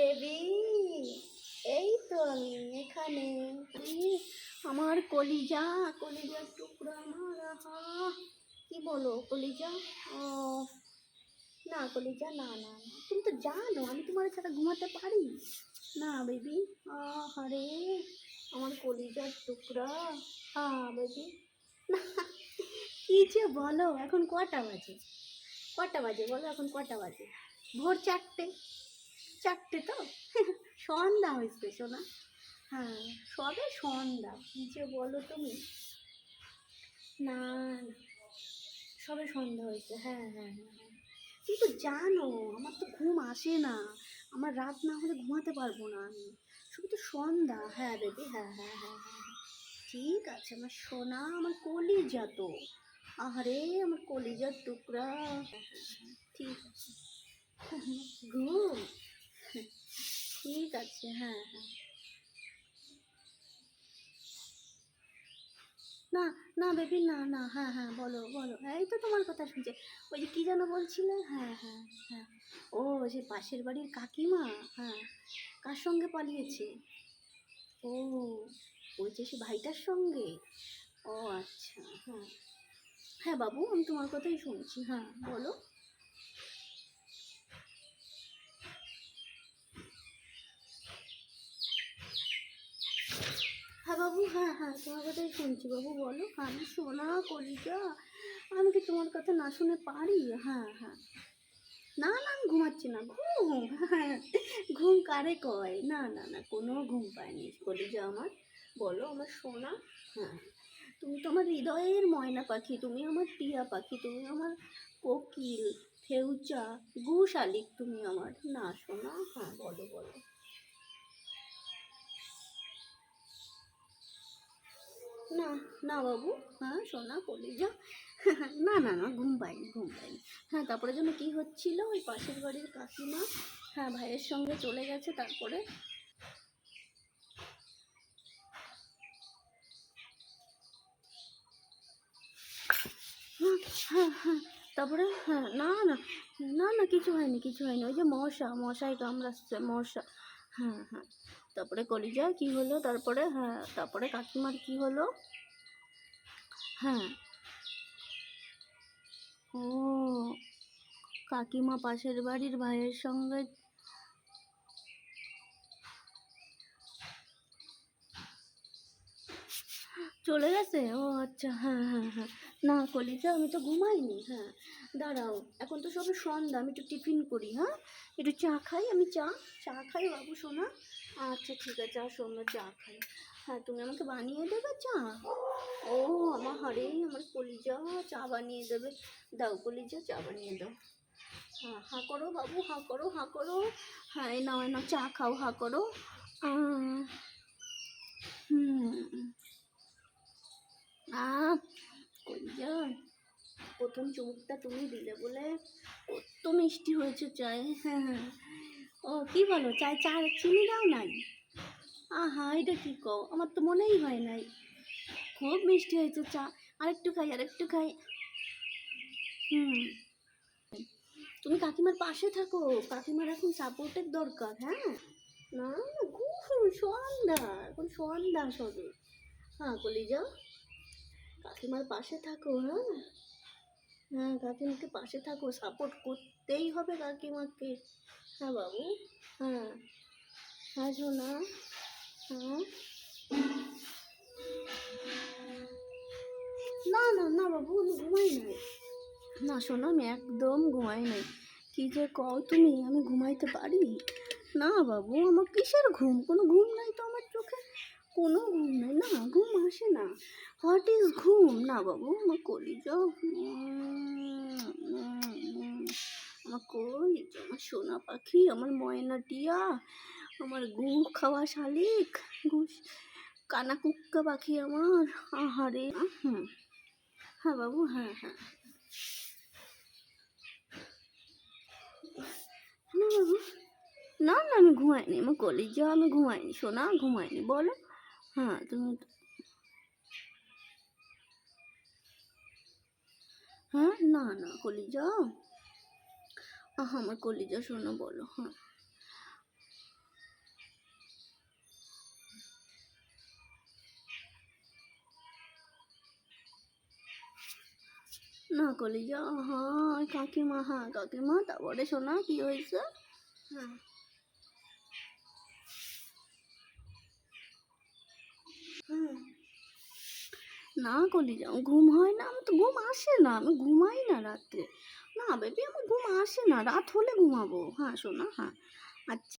Baby. এই তো আমি এখানে। আমার কলিজা, কলিজার টুকরা আমার আহা কি বলো, কলিজা? ও, না কলিজা, না না তুমি তো জানো, আমি তোমার ছাড়া ঘুমাতে পারি। না বেবি। আরে আমার কলিজার টুকরা। হ্যাঁ বেবি। না, কি যে বলো, এখন কটা বাজে? কটা বাজে বলো, এখন কটা বাজে? ভোর চারটে। চারটে তো? সন্ধ্যা হয়েছে সোনা। হ্যাঁ সবে সন্ধ্যা। কী যে বলো তুমি? না সবে সন্ধ্যা হয়েছে। হ্যাঁ হ্যাঁ হ্যাঁ হ্যাঁ। কিন্তু জানো আমার তো ঘুম আসে না। আমার রাত না হলে ঘুমাতে পারব না আমি। শুধু তো সন্ধ্যা। হ্যাঁ বেবি হ্যাঁ হ্যাঁ হ্যাঁ হ্যাঁ। হ্যাঁ। ঠিক আছে আমার সোনা আমার কলিজা তো। আরে আমার কলিজার টুকরা। হ্যাঁ, হ্যাঁ, হ্যাঁ, ঠিক আছে। ঘুম। ঠিক আছে হ্যাঁ হ্যাঁ। না না বেবি না না হ্যাঁ হ্যাঁ বলো বলো। এই তো তোমার কথা শুনছে। ওই যে কী যেন বলছিলে? হ্যাঁ হ্যাঁ হ্যাঁ। ও যে পাশের বাড়ির কাকিমা? হ্যাঁ। কার সঙ্গে পালিয়েছে? ও, ওই যে সে ভাইটার সঙ্গে? ও আচ্ছা হ্যাঁ। হ্যাঁ বাবু, আমি তোমার কথাই শুনছি। হ্যাঁ বলো হ্যাঁ বাবু হ্যাঁ হ্যাঁ তোমার কথাই শুনছি বাবু, বলো, আমি শোনা কলিজা, আমি কি তোমার কথা না শুনে পারি? হ্যাঁ হ্যাঁ। না না, আমি ঘুমাচ্ছি না, ঘুম হ্যাঁ ঘুম কারে কয়? না না না, কোনো ঘুম পায়নি কলিজা আমার। বলো, আমার সোনা হ্যাঁ। তুমি তো আমার হৃদয়ের ময়না পাখি, তুমি আমার টিয়া পাখি, তুমি আমার কোকিল, ফেউচা, গু শালিক তুমি আমার। না, সোনা হ্যাঁ বলো বলো। না না বাবু হ্যাঁ সোনা কলিজা না না না, ঘুম পাইনি ঘুম পাইনি। হ্যাঁ তারপরে যেন কী হচ্ছিল? ওই পাশের বাড়ির কাকিমা হ্যাঁ ভাইয়ের সঙ্গে চলে গেছে তারপরে। হ্যাঁ হ্যাঁ তারপরে হ্যাঁ না না না না, কিছু হয়নি কিছু হয়নি। ওই যে মশা, মশাই কামড়াচ্ছে, মশা। হ্যাঁ হ্যাঁ। তারপরে কলিজা কি হলো? তারপরে হ্যাঁ তারপরে কাকিমার কি হলো? হ্যাঁ। ও, কাকিমা পাশের বাড়ির ভাইয়ের সঙ্গে চলে গেছে? ও আচ্ছা হ্যাঁ হ্যাঁ হ্যাঁ। না, কলিজা, আমি তো ঘুমাইনি হ্যাঁ। দাঁড়াও, এখন তো সবে সন্ধ্যা, আমি একটু টিফিন করি হ্যাঁ? একটু চা খাই, আমি চা চা খাই বাবু, সোনা। আচ্ছা ঠিক আছে আর শোনো চা খাই। হ্যাঁ তুমি আমাকে বানিয়ে দেবে চা? ও, আমার হারে আমার কলিজা, চা বানিয়ে দেবে। দাও, কলিজা, চা বানিয়ে দাও। হ্যাঁ হাঁ করো বাবু, হাঁ করো হাঁ করো। হ্যাঁ নাও নাও, চা খাও, হাঁ করো। কলিজা, প্রথম চুমুকটা তুমি দিলে বলে কত মিষ্টি হয়েছে চায়। হ্যাঁ হ্যাঁ। ও, কি বলো? চায় চা চিনি দাও নাই? আহা, এটা কি কও? আমার তো মনেই হয় নাই। খুব মিষ্টি হয়েছে চা। আরেকটু খাই আরেকটু খাই। হুম। তুমি কাকিমার পাশে থাকো। কাকিমার এখন সাপোর্টের দরকার হ্যাঁ? না ঘুম সন্ধ্যা এখন সন্ধ্যা সবে। হ্যাঁ কলিজা। কাকিমার পাশে থাকো হ্যাঁ? হ্যাঁ কাকিমাকে পাশে থাকো। সাপোর্ট করতেই হবে কাকিমাকে। হ্যাঁ বাবু হ্যাঁ হ্যাঁ সোনা হ্যাঁ না না না বাবু আমি ঘুমাই নাই না শোনো আমি একদম ঘুমাই নাই। কি যে কও তুমি আমি ঘুমাইতে পারি না বাবু আমার কিসের ঘুম? কোনো ঘুম নাই তো আমার চোখে। কোনো ঘুম নাই না ঘুম আসে না। হোয়াট ইজ ঘুম? না বাবু আমার কলিজা আমার কলিজা আমার সোনা পাখি, আমার ময়না টিয়া, আমার গু খাওয়া শালিক ঘুষ কানা কুক্কা পাখি আমার। আহারে হুম। হ্যাঁ বাবু হ্যাঁ হ্যাঁ। না বাবু, না না, আমি ঘুমাইনি, আমার কলিজা, আমি ঘুমাইনি, সোনা, ঘুমাইনি, বলো। হ্যাঁ তুমি হ্যাঁ না না, কলিজা। আমার কলিজা শোনো বলো হ্যাঁ। না কলিজা হ্যাঁ কাকিমা হ্যাঁ কাকিমা তারপরে শোনা কি হয়েছে? হ্যাঁ। হুম না কলিজা ঘুম হয় না আমি তো ঘুম আসে না, আমি ঘুমাই না রাত্রে। না বেবি, আমার ঘুম আসে না, রাত হলে ঘুমাবো। হ্যাঁ শোনা হ্যাঁ। আচ্ছা।